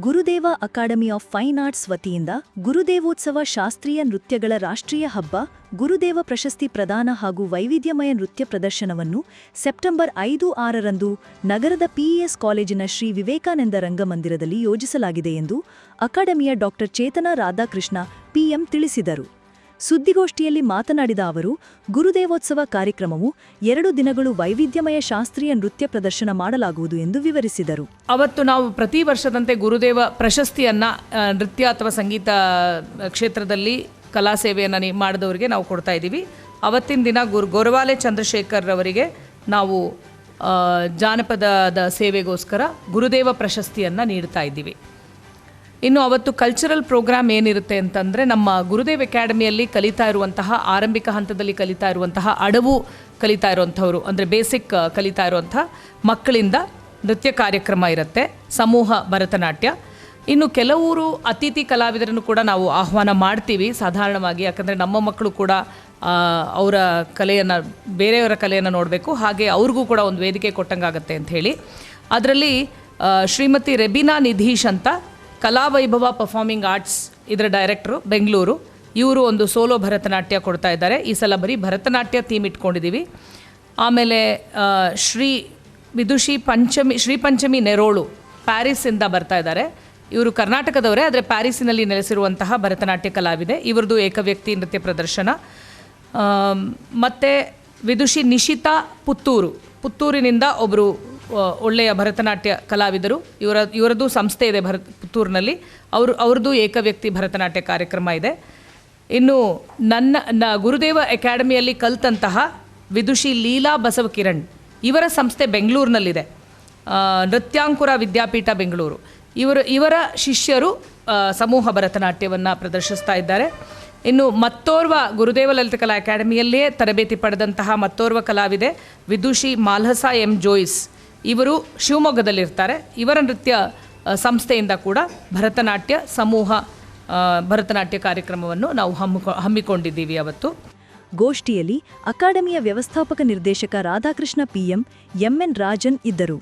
Gurudev academy of fine arts ವತಿಯಿಂದ ಗುರುದೇವೋತ್ಸವ ಶಾಸ್ತ್ರೀಯ ನೃತ್ಯಗಳ ರಾಷ್ಟ್ರೀಯ ಹಬ್ಬ, ಗುರುದೇವ ಪ್ರಶಸ್ತಿ ಪ್ರದಾನ ಹಾಗೂ ವೈವಿಧ್ಯಮಯ ನೃತ್ಯ ಪ್ರದರ್ಶನವನ್ನು ಸೆಪ್ಟೆಂಬರ್ ಐದು ಆರರಂದು ನಗರದ ಪಿಇಎಸ್ ಕಾಲೇಜಿನ ಶ್ರೀ ವಿವೇಕಾನಂದ ರಂಗಮಂದಿರದಲ್ಲಿ ಯೋಜಿಸಲಾಗಿದೆ ಎಂದು ಅಕಾಡೆಮಿಯ ಡಾಕ್ಟರ್ ಚೇತನಾ ರಾಧಾಕೃಷ್ಣ ಪಿಎಂ ತಿಳಿಸಿದರು. ಸುದ್ದಿಗೋಷ್ಠಿಯಲ್ಲಿ ಮಾತನಾಡಿದ ಅವರು, ಗುರುದೇವೋತ್ಸವ ಕಾರ್ಯಕ್ರಮವು ಎರಡು ದಿನಗಳು ವೈವಿಧ್ಯಮಯ ಶಾಸ್ತ್ರೀಯ ನೃತ್ಯ ಪ್ರದರ್ಶನ ಮಾಡಲಾಗುವುದು ಎಂದು ವಿವರಿಸಿದರು. ಅವತ್ತು ನಾವು ಪ್ರತಿ ವರ್ಷದಂತೆ ಗುರುದೇವ ಪ್ರಶಸ್ತಿಯನ್ನು ನೃತ್ಯ ಅಥವಾ ಸಂಗೀತ ಕ್ಷೇತ್ರದಲ್ಲಿ ಕಲಾ ಸೇವೆಯನ್ನು ಮಾಡಿದವರಿಗೆ ನಾವು ಕೊಡ್ತಾ ಇದ್ದೀವಿ. ಅವತ್ತಿನ ದಿನ ಗುರು, ಗೊರವಾಲೆ ಚಂದ್ರಶೇಖರ್ ಅವರಿಗೆ ನಾವು ಜಾನಪದದ ಸೇವೆಗೋಸ್ಕರ ಗುರುದೇವ ಪ್ರಶಸ್ತಿಯನ್ನು ನೀಡ್ತಾ ಇದ್ದೀವಿ. ಇನ್ನು ಅವತ್ತು ಕಲ್ಚರಲ್ ಪ್ರೋಗ್ರಾಮ್ ಏನಿರುತ್ತೆ ಅಂತಂದರೆ ನಮ್ಮ ಗುರುದೇವ್ ಅಕಾಡೆಮಿಯಲ್ಲಿ ಕಲಿತಾ ಇರುವಂತಹ, ಆರಂಭಿಕ ಹಂತದಲ್ಲಿ ಕಲಿತಾ ಇರುವಂತಹ, ಅಡವು ಕಲಿತಾ ಇರುವಂಥವ್ರು, ಅಂದರೆ ಬೇಸಿಕ್ ಕಲಿತಾ ಇರುವಂಥ ಮಕ್ಕಳಿಂದ ನೃತ್ಯ ಕಾರ್ಯಕ್ರಮ ಇರುತ್ತೆ, ಸಮೂಹ ಭರತನಾಟ್ಯ. ಇನ್ನು ಕೆಲವರು ಅತಿಥಿ ಕಲಾವಿದರನ್ನು ಕೂಡ ನಾವು ಆಹ್ವಾನ ಮಾಡ್ತೀವಿ, ಸಾಧಾರಣವಾಗಿ ಯಾಕಂದರೆ ನಮ್ಮ ಮಕ್ಕಳು ಕೂಡ ಅವರ ಕಲೆಯನ್ನು, ಬೇರೆಯವರ ಕಲೆಯನ್ನು ನೋಡಬೇಕು, ಹಾಗೆ ಅವ್ರಿಗೂ ಕೂಡ ಒಂದು ವೇದಿಕೆ ಕೊಟ್ಟಂಗಾಗತ್ತೆ ಹೇಳಿ ಅದರಲ್ಲಿ ಶ್ರೀಮತಿ ರೆಬಿನಾ ನಿಧೀಶ್ ಅಂತ ಕಲಾವೈಭವ ಪರ್ಫಾರ್ಮಿಂಗ್ ಆರ್ಟ್ಸ್ ಇದರ ಡೈರೆಕ್ಟ್ರು ಬೆಂಗಳೂರು. ಇವರು ಒಂದು ಸೋಲೋ ಭರತನಾಟ್ಯ ಕೊಡ್ತಾ ಇದ್ದಾರೆ. ಈ ಸಲ ಬರೀ ಭರತನಾಟ್ಯ ಥೀಮ್ ಇಟ್ಕೊಂಡಿದ್ದೀವಿ ಆಮೇಲೆ ಶ್ರೀ ವಿದುಷಿ ಪಂಚಮಿ, ಶ್ರೀ ಪಂಚಮಿ ನೆರೋಳು ಪ್ಯಾರಿಸ್ಸಿಂದ ಬರ್ತಾ ಇದ್ದಾರೆ. ಇವರು ಕರ್ನಾಟಕದವರೇ, ಆದರೆ ಪ್ಯಾರಿಸ್ಸಿನಲ್ಲಿ ನೆಲೆಸಿರುವಂತಹ ಭರತನಾಟ್ಯ ಕಲಾವಿದೆ. ಇವರದು ಏಕವ್ಯಕ್ತಿ ನೃತ್ಯ ಪ್ರದರ್ಶನ. ಮತ್ತು ವಿದುಷಿ ನಿಶಿತಾ ಪುತ್ತೂರು. ಪುತ್ತೂರಿನಿಂದ ಒಬ್ಬರು ಒಳ್ಳೆಯ ಭರತನಾಟ್ಯ ಕಲಾವಿದರು. ಇವರ, ಇವರದ್ದು ಸಂಸ್ಥೆ ಇದೆ ಭರತ್, ಪುತ್ತೂರಿನಲ್ಲಿ. ಅವರು, ಅವ್ರದ್ದು ಏಕವ್ಯಕ್ತಿ ಭರತನಾಟ್ಯ ಕಾರ್ಯಕ್ರಮ ಇದೆ. ಇನ್ನು ನನ್ನ, ನ ಗುರುದೇವ ಅಕಾಡೆಮಿಯಲ್ಲಿ ಕಲ್ತಂತಹ ವಿದುಷಿ ಲೀಲಾ ಬಸವಕಿರಣ್ ಇವರ ಸಂಸ್ಥೆ ಬೆಂಗಳೂರಿನಲ್ಲಿದೆ. ನೃತ್ಯಾಂಕುರ ವಿದ್ಯಾಪೀಠ ಬೆಂಗಳೂರು. ಇವರು, ಇವರ ಶಿಷ್ಯರು ಸಮೂಹ ಭರತನಾಟ್ಯವನ್ನು ಪ್ರದರ್ಶಿಸ್ತಾ ಇದ್ದಾರೆ. ಇನ್ನು ಮತ್ತೋರ್ವ ಗುರುದೇವ ಲಲಿತ ಕಲಾ ಅಕಾಡೆಮಿಯಲ್ಲೇ ತರಬೇತಿ ಪಡೆದಂತಹ ಮತ್ತೋರ್ವ ಕಲಾವಿದೆ ವಿದುಷಿ ಮಾಲ್ಹಸ ಎಂ ಜೋಯಿಸ್. ಇವರು ಶಿವಮೊಗ್ಗದಲ್ಲಿರ್ತಾರೆ. ಇವರ ನೃತ್ಯ ಸಂಸ್ಥೆಯಿಂದ ಕೂಡ ಭರತನಾಟ್ಯ, ಸಮೂಹ ಭರತನಾಟ್ಯ ಕಾರ್ಯಕ್ರಮವನ್ನು ನಾವು ಹಮ್ಮಿಕೊ, ಹಮ್ಮಿಕೊಂಡಿದ್ದೀವಿ ಅವತ್ತು. ಗೋಷ್ಠಿಯಲ್ಲಿ ಅಕಾಡೆಮಿಯ ವ್ಯವಸ್ಥಾಪಕ ನಿರ್ದೇಶಕ ರಾಧಾಕೃಷ್ಣ ಪಿಎಂ ಎಂಎನ್ ರಾಜನ್ ಇದ್ದರು.